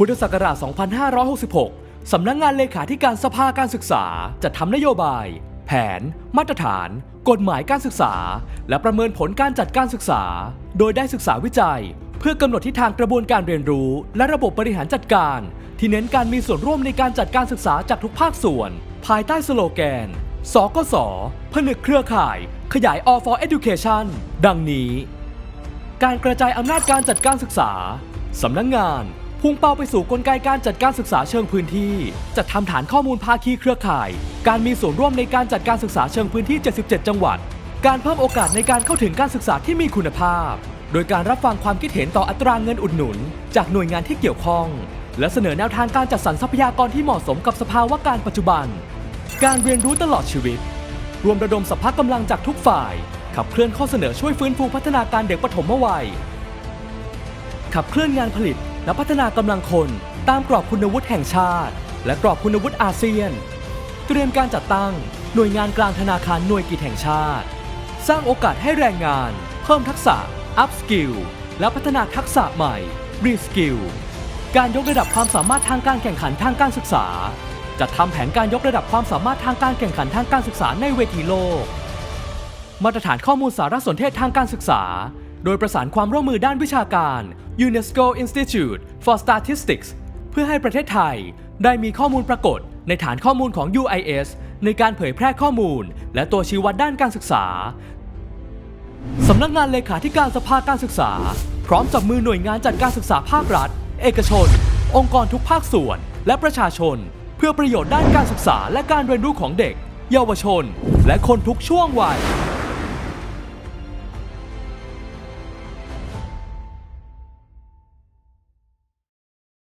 พุทธศักราช 2566 สำนักงานเลขาธิการสภาการศึกษาจะทำนโยบาย แผน มาตรฐาน กฎหมายการศึกษา และประเมินผลการจัดการศึกษา โดยได้ศึกษาวิจัย เพื่อกำหนดทิศทางกระบวนการเรียนรู้ และระบบบริหารจัดการ ที่เน้นการมีส่วนร่วมในการจัดการศึกษาจากทุกภาคส่วน ภายใต้สโลแกน สกส ผนึกเครือข่าย ขยาย All for Education ดังนี้ การกระจายอำนาจการจัดการศึกษาสำนักงงาน พุ่งเป้าไปสู่กลไกการจัดการศึกษาเชิงพื้นที่ จัดทำฐานข้อมูลภาคีเครือข่าย การมีส่วนร่วมในการจัดการศึกษาเชิงพื้นที่ 77 จังหวัด การเพิ่มโอกาสในการเข้าถึงการศึกษาที่มีคุณภาพ โดยการรับฟังความคิดเห็นต่ออัตราเงินอุดหนุน จากหน่วยงานที่เกี่ยวข้อง และเสนอแนวทางการจัดสรรทรัพยากรที่เหมาะสมกับสภาวะการปัจจุบัน การเรียนรู้ตลอดชีวิต รวมระดมสภาพกำลังจากทุกฝ่าย ขับเคลื่อนข้อเสนอช่วยฟื้นฟูพัฒนาการเด็กปฐมวัยขับเคลื่อนงานผลิต และพัฒนากำลังคนตามกรอบคุณวุฒิแห่งชาติ และกรอบคุณวุฒิอาเซียน เตรียมการจัดตั้งหน่วยงานกลางธนาคารหน่วยกิจแห่งชาติ สร้างโอกาสให้แรงงาน เพิ่มทักษะ up skill และพัฒนาทักษะใหม่ re skill การยกระดับความสามารถทางการแข่งขันทางการศึกษาจัดทำแผนการยกระดับความสามารถทางการแข่งขันทางการศึกษาในเวทีโลก มาตรฐานข้อมูลสารสนเทศทางการศึกษา โดยประสานความร่วมมือด้านวิชาการ UNESCO Institute for Statistics เพื่อให้ประเทศไทย ได้มีข้อมูลปรากฏในฐานข้อมูลของ UIS ในการเผยแพร่ข้อมูล และตัวชี้วัดด้านการศึกษา สำนักงานเลขาธิการสภาการศึกษา พร้อมจับมือหน่วยงานจัดการศึกษาภาครัฐ เอกชน องค์กรทุกภาคส่วน และประชาชน เพื่อประโยชน์ด้านการศึกษา และการเรียนรู้ของเด็ก เยาวชน และคนทุกช่วงวัย